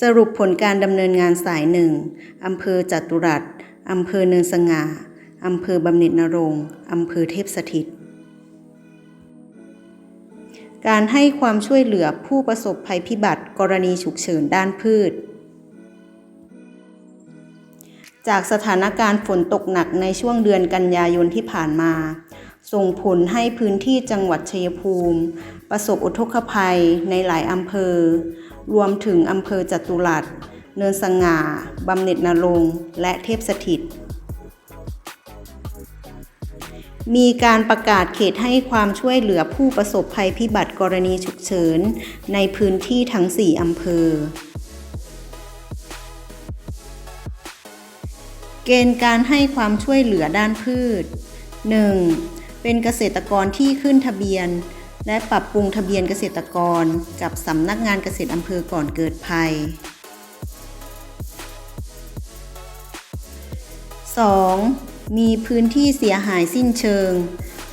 สรุปผลการดำเนินงานสายหนึ่งอำเภอจัตุรัสอำเภอเนินสง่าอำเภอบำเหน็จนรงอำเภอเทพสถิต การให้ความช่วยเหลือผู้ประสบภัยพิบัติกรณีฉุกเฉินด้านพืช จากสถานการณ์ฝนตกหนักในช่วงเดือนกันยายนที่ผ่านมา ส่งผลให้พื้นที่จังหวัดชัยภูมิ ประสบอุทกภัยในหลายอำเภอ รวมถึงอำเภอจตุรัส เนินสง่าบำเหน็จนรงและเทพสถิต มีการประกาศเขตให้ความช่วยเหลือผู้ประสบภัยพิบัติกรณีฉุกเฉิน ในพื้นที่ทั้ง 4 อำเภอเกณฑ์การให้ความช่วยเหลือด้านพืช 1. เป็นเกษตรกรที่ขึ้นทะเบียน และปรับปรุงทะเบียนเกษตรกรกับสำนักงานเกษตรอำเภอก่อนเกิดภัย 2. มีพื้นที่เสียหายสิ้นเชิง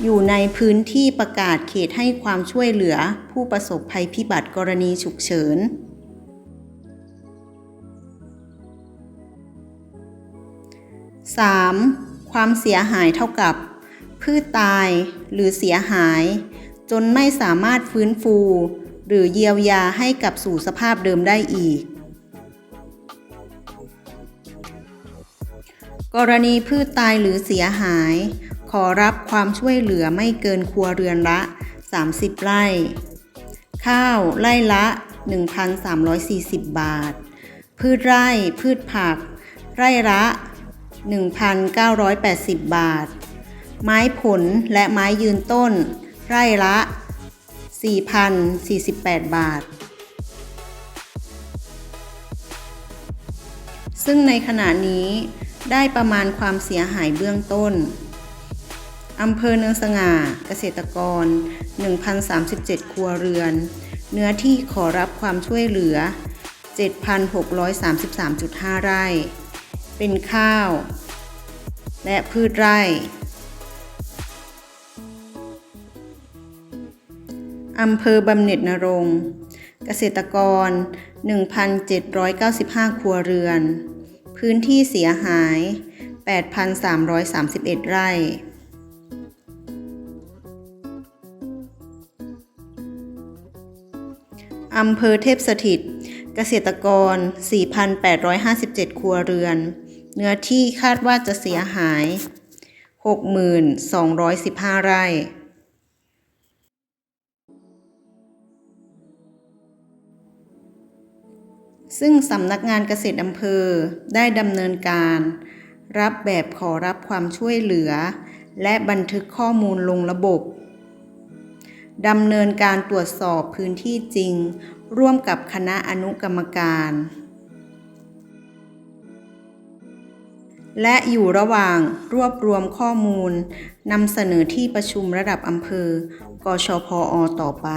อยู่ในพื้นที่ประกาศเขตให้ความช่วยเหลือผู้ประสบภัยพิบัติกรณีฉุกเฉิน 3. ความเสียหายเท่ากับ พืชตายหรือเสียหาย จนไม่สามารถฟื้นฟู หรือเยียวยาให้กลับสู่สภาพเดิมได้อีก กรณีพืชตายหรือเสียหาย ขอรับความช่วยเหลือไม่เกินครัวเรือนละ 30 ไร่ ข้าวไร่ละ 1,340 บาท พืชไร่พืชผัก ไร่ละ 1,980 บาท ไม้ผลและไม้ยืนต้น ไร่ละ 4,048 บาท ซึ่งในขณะนี้ได้ประมาณความเสียหายเบื้องต้น อำเภอเนินสง่า เกษตรกร 1,037 ครัวเรือน เนื้อที่ขอรับความช่วยเหลือ 7,633.5 ไร่ เป็นข้าว และพืชไร่ อำเภอบำเหน็จนรงเกษตรกร 1,795 ครัวเรือน พื้นที่เสียหาย 8,331 ไร่อำเภอเทพสถิต เกษตรกร 4,857 ครัวเรือน เนื้อที่คาดว่าจะเสียหาย 6,215 ไร่ ซึ่งสำนักงานเกษตรอำเภอได้ดำเนินการ รับแบบขอรับความช่วยเหลือ และบันทึกข้อมูลลงระบบดำเนินการตรวจสอบพื้นที่จริง ร่วมกับคณะอนุกรรมการ และอยู่ระหว่างรวบรวมข้อมูลนำเสนอที่ประชุมระดับอำเภอ กชพออต่อไป